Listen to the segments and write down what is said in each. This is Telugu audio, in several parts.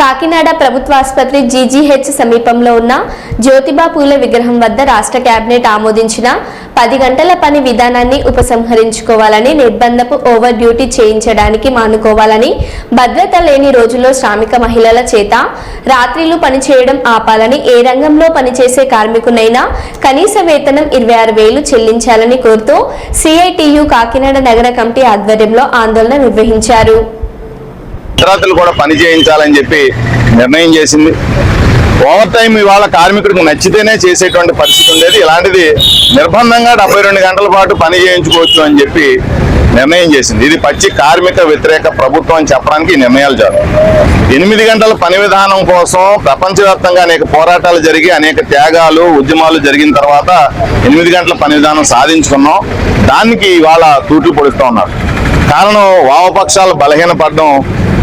కాకినాడ ప్రభుత్వాసుపత్రి జీజీహెచ్ సమీపంలో ఉన్న జ్యోతిబా పూల విగ్రహం వద్ద రాష్ట్ర కేబినెట్ ఆమోదించిన పది గంటల పని విధానాన్ని ఉపసంహరించుకోవాలని నిర్బంధపు ఓవర్ డ్యూటీ చేయించడానికి మానుకోవాలని భద్రత లేని రోజుల్లో శ్రామిక మహిళల చేత రాత్రిలు పనిచేయడం ఆపాలని ఏ రంగంలో పనిచేసే కార్మికునైనా కనీస వేతనం ఇరవై ఆరు వేలు చెల్లించాలని కోరుతూ సిఐటియు కాకినాడ నగర కమిటీ ఆధ్వర్యంలో ఆందోళన నిర్వహించారు. అర్ధరాత్రులు కూడా పని చేయించాలని చెప్పి నిర్ణయం చేసింది. ఓవర్ టైం ఇవాళ కార్మికుడికి నచ్చితేనే చేసేటువంటి పరిస్థితి ఉండేది. ఇలాంటిది నిర్బంధంగా డెబ్బై రెండు గంటల పాటు పని చేయించుకోవచ్చు అని చెప్పి నిర్ణయం చేసింది. ఇది పచ్చి కార్మిక వ్యతిరేక ప్రభుత్వం అని చెప్పడానికి నిర్ణయాలు చాలు ఎనిమిది గంటల పని విధానం కోసం ప్రపంచవ్యాప్తంగా అనేక పోరాటాలు జరిగి అనేక త్యాగాలు ఉద్యమాలు జరిగిన తర్వాత ఎనిమిది గంటల పని విధానం సాధించుకున్నాం. దానికి ఇవాళ తూట్లు పొడుస్తూ ఉన్నారు. కారణం వామపక్షాలు బలహీనపడడం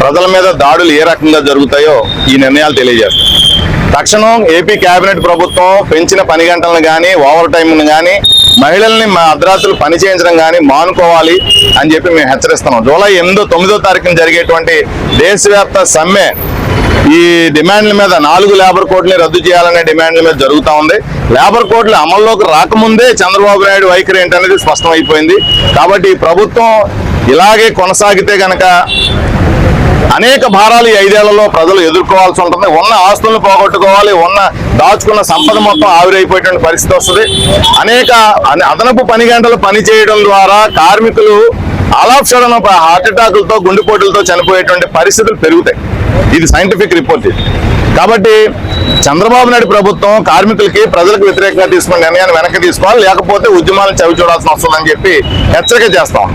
ప్రజల మీద దాడులు ఏ రకంగా జరుగుతాయో ఈ నిర్ణయాలు తెలియజేస్తాయి. తక్షణం ఏపీ కేబినెట్ ప్రభుత్వం పెంచిన పని గంటలను కానీ ఓవర్ టైంను కానీ మహిళల్ని మా అర్ధరాత్రులు పని చేయించడం కానీ మానుకోవాలి అని చెప్పి మేము హెచ్చరిస్తున్నాం. జూలై ఎనిమిదో తొమ్మిదో తారీఖున జరిగేటువంటి దేశవ్యాప్త సమ్మె ఈ డిమాండ్ల మీద నాలుగు లేబర్ కోడ్ని రద్దు చేయాలనే డిమాండ్ల మీద జరుగుతూ ఉంది. లేబర్ కోడ్లు అమల్లోకి రాకముందే చంద్రబాబు నాయుడు వైఖరి ఏంటనేది స్పష్టమైపోయింది. కాబట్టి ప్రభుత్వం ఇలాగే కొనసాగితే గనక అనేక భారాలు ఈ ఐదేళ్ళలో ప్రజలు ఎదుర్కోవాల్సి ఉంటుంది. ఉన్న ఆస్తులను పోగొట్టుకోవాలి ఉన్న దాచుకున్న సంపద మొత్తం ఆవిరైపోయేటువంటి పరిస్థితి వస్తుంది. అనేక అదనపు పని గంటలు పని చేయడం ద్వారా కార్మికులు అలాప్షణ హార్ట్ అటాకులతో గుండెపోటులతో చనిపోయేటువంటి పరిస్థితులు పెరుగుతాయి. ఇది సైంటిఫిక్ రిపోర్ట్ ఇది. కాబట్టి చంద్రబాబు నాయుడు ప్రభుత్వం కార్మికులకి ప్రజలకు వ్యతిరేకంగా తీసుకున్న నిర్ణయాన్ని వెనక్కి తీసుకోవాలి. లేకపోతే ఉద్యమాలను చవి చూడాల్సిన వస్తుందని చెప్పి హెచ్చరిక చేస్తాం